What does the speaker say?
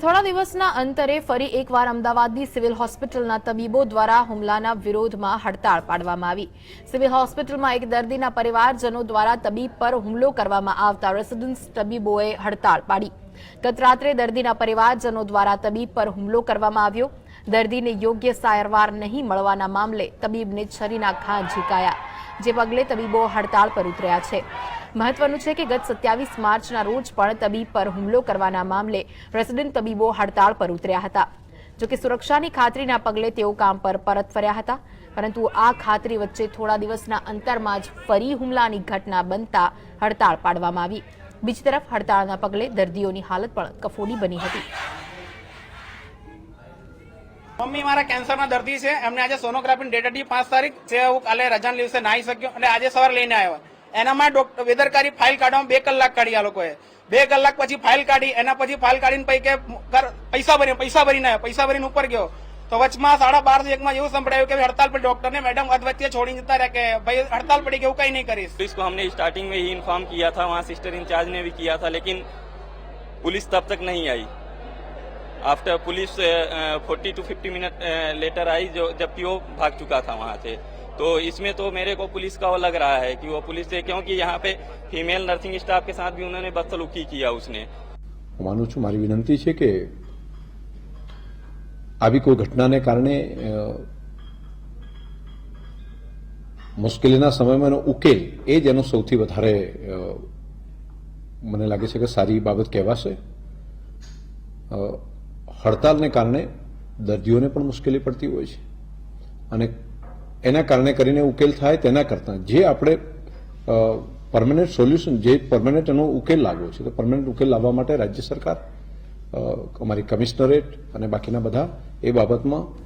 થોડા દિવસના અંતરે ફરી એકવાર અમદાવાદની સિવિલ હોસ્પિટલના તબીબો દ્વારા હુમલાના વિરોધમાં હડતાળ પાડવામાં આવી. સિવિલ હોસ્પિટલમાં એક દર્દીના પરિવારજનો દ્વારા તબીબ પર હુમલો કરવામાં આવતા રેસિડન્સ તબીબોએ હડતાળ પાડી. ગત રાત્રે દર્દીના પરિવારજનો દ્વારા તબીબ પર હુમલો કરવામાં આવ્યો. દર્દીને યોગ્ય સારવાર નહીં મળવાના મામલે તબીબને છરીના ઘા ઝીકાયા, જે પગલે તબીબો હડતાળ પર ઉતર્યા છે. મહત્વનું છે કે ગત સત્યાવીસ માર્ચના રોજ પણ તબીબ પર હુમલો કરવાના મામલે રેસિડેન્ટ તબીબો હડતાળ પર ઉતર્યા હતા. જોકે સુરક્ષાની ખાતરીના પગલે તેઓ કામ પર પરત ફર્યા હતા, પરંતુ આ ખાતરી વચ્ચે થોડા દિવસના અંતરમાં જ ફરી હુમલાની ઘટના બનતા હડતાળ પાડવામાં આવી. બીજી તરફ હડતાળના પગલે દર્દીઓની હાલત પણ કફોડી બની હતી. મમ્મી મારા કેન્સરના દર્દી છે એમને આજે સોનોગ્રાફી ડેટ હતી પાંચ તારીખ છે હું કાલે રજાના દિવસે નાહી શક્યો અને આજે સવારે લઈને આવ્યો એનામાં ડોક્ટર બેદરકારી ફાઇલ કાઢવામાં બે કલાક કાઢી આ લોકોએ બે કલાક પછી ફાઇલ કાઢી એના પછી ફાઇલ કાઢીને પછી કે કર- પૈસા ભરી પૈસા ભરીને આવ્યો પૈસા ભરીને ઉપર ગયો તો વચમાં સાડા બાર એકમાં એવું સંભળાયું કે હડતાલ પર ડોક્ટરને મેડમ અધ વચ્ચે છોડી જતા રહ્યા કે ભાઈ હડતાલ પડી કે હું કઈ નહીં કરીશ पुलिस को हमने स्टार्टिंग में ही इन्फॉर्म किया था वहाँ सिस्टर इंचार्ज ने भी किया था लेकिन पुलिस तब तक नहीं आई after police forty two fifty minute later I जो जबकि वो भाग चुका था वहाँ से तो इसमें तो मेरे को पुलिस का वो लग रहा है कि वो पुलिस से क्योंकि यहाँ पे फीमेल नर्सिंग स्टाफ के साथ भी उन्होंने बदसलूकी किया उसने હું માનું છું મારી વિનંતી છે કે આવી કોઈ ઘટનાને કારણે અ, મુશ્કેલીના સમયમાં એનો ઉકેલ એ જ એનો સૌથી વધારે અ, મને લાગે છે કે સારી બાબત કહેવાશે અ, હડતાલને કારણે દર્દીઓને પણ મુશ્કેલી પડતી હોય છે. અને એના કારણે કરીને ઉકેલ થાય તેના કરતાં. જે આપણે પરમનન્ટ સોલ્યુશન જે પરમનન્ટ એનો ઉકેલ લાવવો છે, તો પરમનન્ટ ઉકેલ લાવવા માટે રાજ્ય સરકાર અમારી કમિશનરેટ અને બાકીના બધા એ બાબતમાં